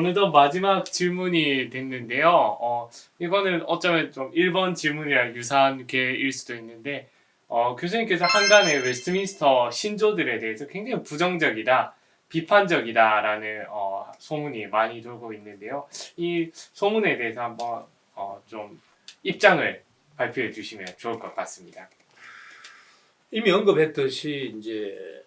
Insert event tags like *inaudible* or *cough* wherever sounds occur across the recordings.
어느덧 마지막 질문이 됐는데요. 어, 이거는 어쩌면 좀 1번 질문이랑 유사한 게일 수도 있는데, 어, 교수님께서 한간의 웨스트민스터 신조들에 대해서 굉장히 부정적이다, 비판적이다라는 어, 소문이 많이 돌고 있는데요. 이 소문에 대해서 한번 어, 좀 입장을 발표해 주시면 좋을 것 같습니다. 이미 언급했듯이 이제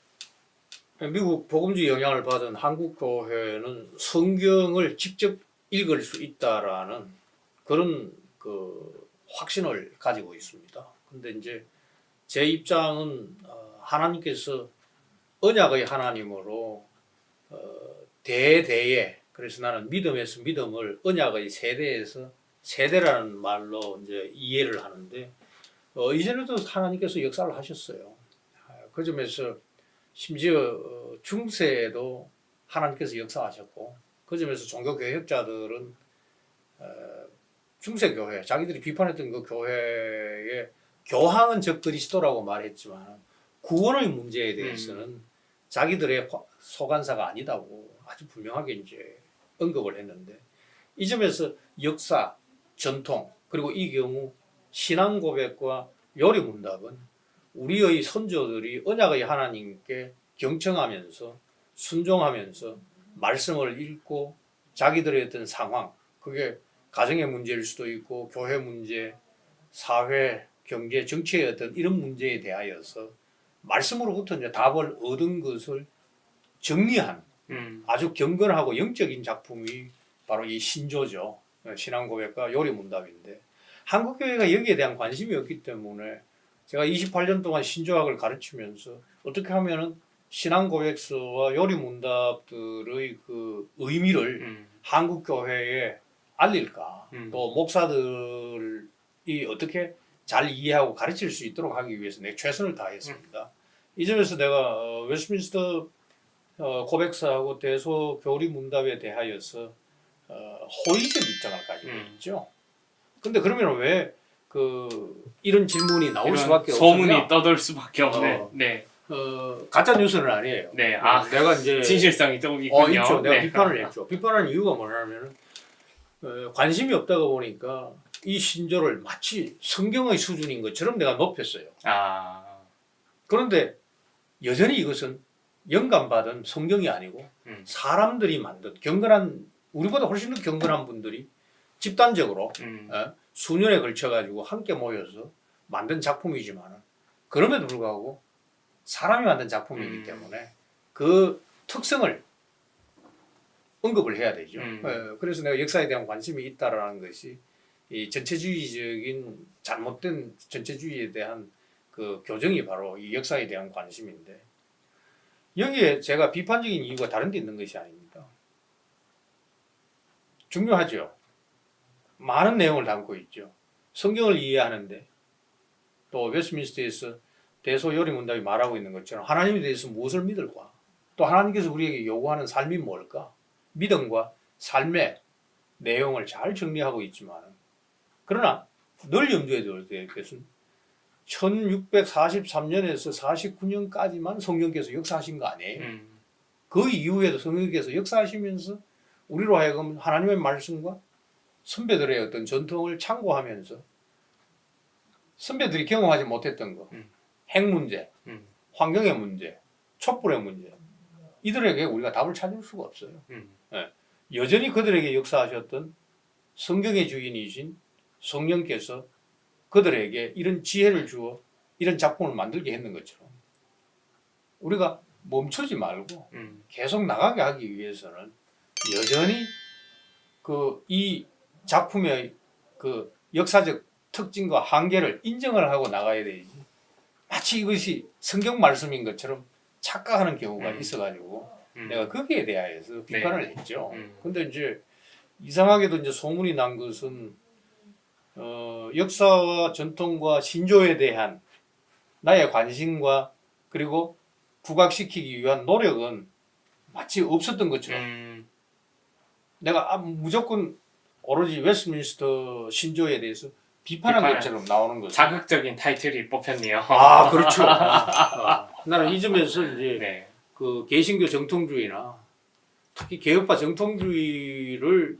미국 복음주의 영향을 받은 한국 교회는 성경을 직접 읽을 수 있다라는 그런 그 확신을 가지고 있습니다. 근데 이제 제 입장은 어, 하나님께서 언약의 하나님으로 어, 대대에 그래서 나는 믿음에서 믿음을 언약의 세대에서 세대라는 말로 이제 이해를 하는데 어, 이전에도 하나님께서 역사를 하셨어요. 아, 그 점에서 심지어 어, 중세에도 하나님께서 역사하셨고 그 점에서 종교 개혁자들은 어, 중세 교회 자기들이 비판했던 그 교회의 교황은 적 그리스도라고 말했지만 구원의 문제에 대해서는 자기들의 화- 소관사가 아니다고 아주 분명하게 이제 언급을 했는데 이 점에서 역사, 전통 그리고 이 경우 신앙 고백과 요리 문답은 우리의 선조들이 언약의 하나님께 경청하면서 순종하면서 말씀을 읽고 자기들의 어떤 상황 그게 가정의 문제일 수도 있고 교회 문제, 사회, 경제, 정치의 어떤 이런 문제에 대하여서 말씀으로부터 이제 답을 얻은 것을 정리한 음, 아주 경건하고 영적인 작품이 바로 이 신조죠. 신앙 고백과 요리 문답인데 한국 교회가 여기에 대한 관심이 없기 때문에 제가 28년 동안 신조학을 가르치면서 어떻게 하면은 신앙 고백서와 요리 문답들의 그 의미를 음, 한국 교회에 알릴까? 음. 또 목사들이 어떻게 잘 이해하고 가르칠 수 있도록 하기 위해서 내 최선을 다했습니다. 이 점에서 내가 어, 웨스트민스터 어, 고백사하고 대소 교리 문답에 대하여서 어, 호의적 입장을 가지고 음. 있죠. 근데 그러면 왜 그 이런 질문이 나올 수밖에 소문이 없느냐? 떠돌 수밖에 없네. 어. 네, 어, 가짜 뉴스는 아니에요. 네, 아 내가 이제 진실성이 조금 어, 있군요. 있죠. 내가 네. 비판을 했죠. 비판하는 이유가 뭐냐면은 어, 관심이 없다가 보니까 이 신조를 마치 성경의 수준인 것처럼 내가 높였어요. 아, 그런데 여전히 이것은 영감받은 성경이 아니고 음. 사람들이 만든 경건한 우리보다 훨씬 더 경건한 분들이 집단적으로 음, 어, 수년에 걸쳐 가지고 함께 모여서 만든 작품이지만 그럼에도 불구하고 사람이 만든 작품이기 음. 때문에 그 특성을 언급을 해야 되죠. 음. 어, 그래서 내가 역사에 대한 관심이 있다라는 것이 이 전체주의적인 잘못된 전체주의에 대한 그 교정이 바로 이 역사에 대한 관심인데 여기에 제가 비판적인 이유가 다른 데 있는 것이 아닙니다. 중요하죠. 많은 내용을 담고 있죠. 성경을 이해하는데 또 웨스트민스터에서 대소요리 문답이 말하고 있는 것처럼 하나님에 대해서 무엇을 믿을까? 또 하나님께서 우리에게 요구하는 삶이 뭘까? 믿음과 삶의 내용을 잘 정리하고 있지만 그러나 늘 염두에 두어야 될 것은 1643년에서 49년까지만 성경께서 역사하신 거 아니에요? 음, 그 이후에도 성령께서 역사하시면서 우리로 하여금 하나님의 말씀과 선배들의 어떤 전통을 참고하면서 선배들이 경험하지 못했던 것, 음. 핵 문제, 음, 환경의 문제, 촛불의 문제, 이들에게 우리가 답을 찾을 수가 없어요. 음, 여전히 그들에게 역사하셨던 성경의 주인이신 성령께서 그들에게 이런 지혜를 주어 이런 작품을 만들게 했는 것처럼 우리가 멈추지 말고 음, 계속 나가게 하기 위해서는 여전히 그 이 작품의 그 역사적 특징과 한계를 인정을 하고 나가야 되지. 마치 이것이 성경 말씀인 것처럼 착각하는 경우가 음. 있어가지고 음, 내가 거기에 대하여서 비판을 했죠. 음. 근데 이제 이상하게도 이제 소문이 난 것은 어, 역사와 전통과 신조에 대한 나의 관심과 그리고 부각시키기 위한 노력은 마치 없었던 것처럼 음, 내가 아, 무조건 오로지 웨스트민스터 신조에 대해서 비판한. 것처럼 나오는 거죠. 자극적인 타이틀이 뽑혔네요. 아 그렇죠. *laughs* 어, 나는 이 점에서 이제 네, 그 개신교 정통주의나 특히 개혁파 정통주의를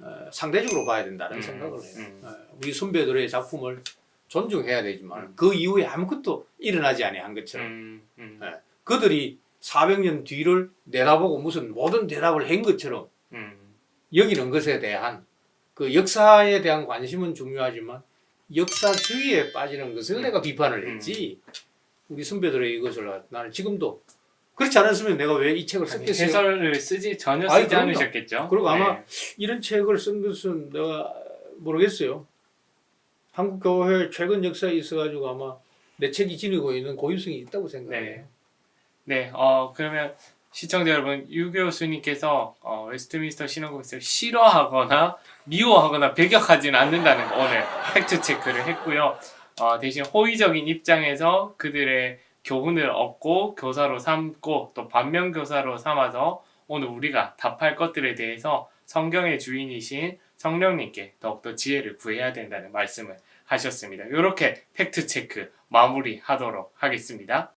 어, 상대적으로 봐야 된다는 음, 생각을 해요. 음. 어, 우리 선배들의 작품을 존중해야 되지만 음. 그 이후에 아무것도 일어나지 아니한 것처럼 음, 음, 네. 그들이 400년 뒤를 내다보고 무슨 모든 대답을 한 것처럼 음, 여기는 것에 대한 그 역사에 대한 관심은 중요하지만 역사주의에 빠지는 것을 음. 내가 비판을 했지 우리 선배들의 이것을 나는 지금도 그렇지 않았으면 내가 왜 이 책을 아니, 썼겠어요? 해설을 쓰지 전혀 쓰지 그럼요. 않으셨겠죠. 그리고 아마 네. 이런 책을 쓴 것은 내가 모르겠어요. 한국 교회 최근 역사에 있어가지고 아마 내 책이 지니고 있는 고유성이 있다고 생각해요. 네. 네, 어 그러면 시청자 여러분, 유 교수님께서 어, 웨스트민스터 신앙국을 싫어하거나 미워하거나 배격하지는 않는다는 거 오늘 팩트 체크를 했고요. 어, 대신 호의적인 입장에서 그들의 교훈을 얻고 교사로 삼고 또 반면 교사로 삼아서 오늘 우리가 답할 것들에 대해서 성경의 주인이신 성령님께 더욱더 지혜를 구해야 된다는 말씀을 하셨습니다. 이렇게 팩트 체크 마무리하도록 하겠습니다.